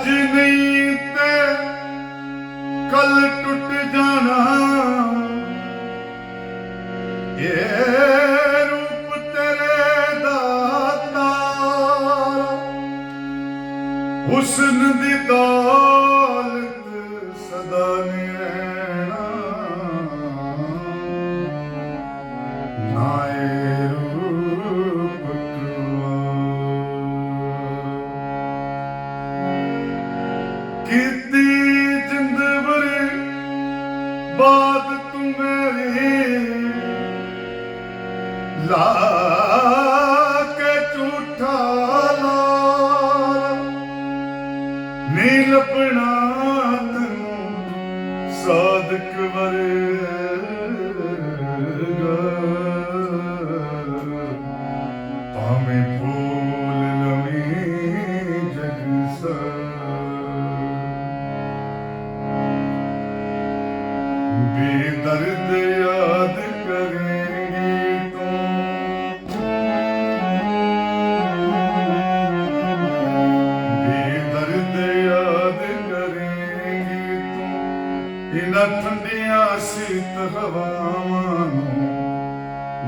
ਅੱਜ ਨਹੀਂ ਤੇ ਕੱਲ ਟੁੱਟ ਜਾਣਾ। ਇਹ ਰੂਪ ਤੇਰੇ ਦਾ ਤਾਰਾ, ਹੁਸਨ ਦੀ ਦੌਲਤ ਸਦਾ ਨਿਆਣਾ ਨਾਏ ਕੀਤੀ ਜਿੰਦ ਬਰੀ ਬਾਤ ਤੂੰ ਮੇਰੀ ਲਾ ਤੂੰ ਠੰਡੀਆਂ ਸੀਤ ਹਵਾਵਾਂ ਨੂੰ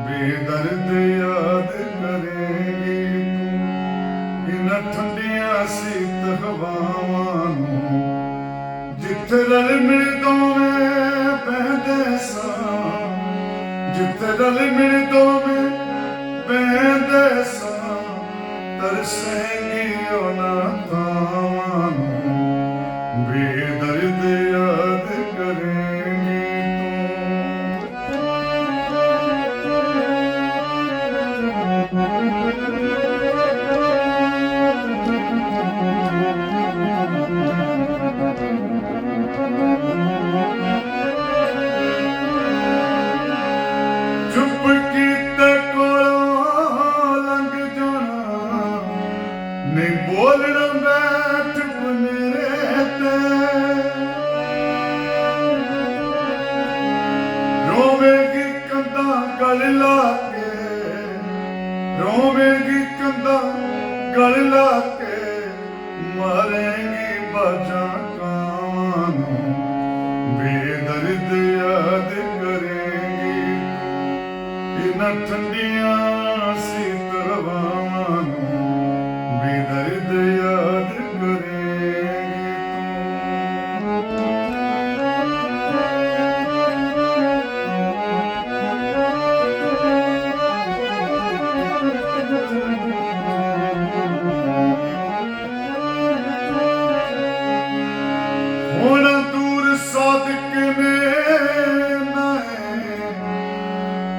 ਬੇਦਰਦ ਯਾਦ ਕਰੇਂਗੀ ਤੂੰ। ਠੰਡੀਆਂ ਸੀਤ ਹਵਾਵਾਂ ਨੂੰ ਜਿੱਥੇ ਰਲ ਮਿਲ ਦੋਵੇਂ ਬਹਿੰਦੇ ਸਾਂ। ਜਿੱਥੇ ਰਲ ਮਿਲ ਦੋਵੇਂ ਬਹਿੰਦੇ ਸਾਂ। ਤਰਸੇਂਗੀ ਨਹੀਂ ਬੋਲਣਾ ਬੈਠ ਬਨੇਰੇ ਤੇ। ਰੋਵੇਗੀ ਕੰਧਾਂ ਗਲ ਲਾ ਕੇ। ਰੋਵੇਗੀ ਕੰਧਾਂ ਗਲ ਲਾ ਕੇ। ਮਾਰੇਗੀ ਬਾਜਾਂ ਕਾਵਾਂ ਨੂੰ। ਬੇਦਰਦ ਯਾਦ ਕਰੇਗੀ। ਇਨਾਂ ਠੰਡੀਆਂ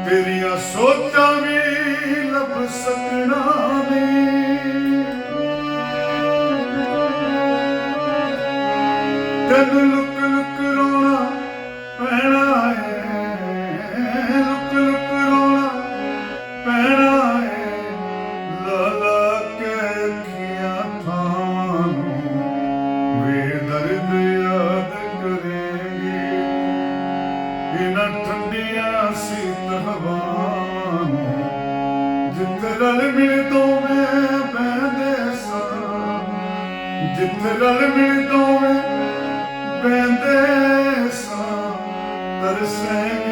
ਤੇਰੀਆਂ ਸੋਚਾਂ ਵੀ ਲੱਭ ਸਕਣਾ ਨਹੀਂ ਤੈਨੂੰ ਇਹਨਾਂ ਠੰਡੀਆਂ ਸੀਤ ਹਵਾਵਾਂ ਜਿੱਥੇ ਰਲ ਮਿਲ ਤੋਂ ਮੈਂ ਬੈਂਦੇ ਸਾਂ। ਜਿੱਥੇ ਰਲ ਮਿਲ ਤੋਂ ਮੈਂ ਬੈਂਦੇ ਸਾਂ। ਤਰਸੇਂ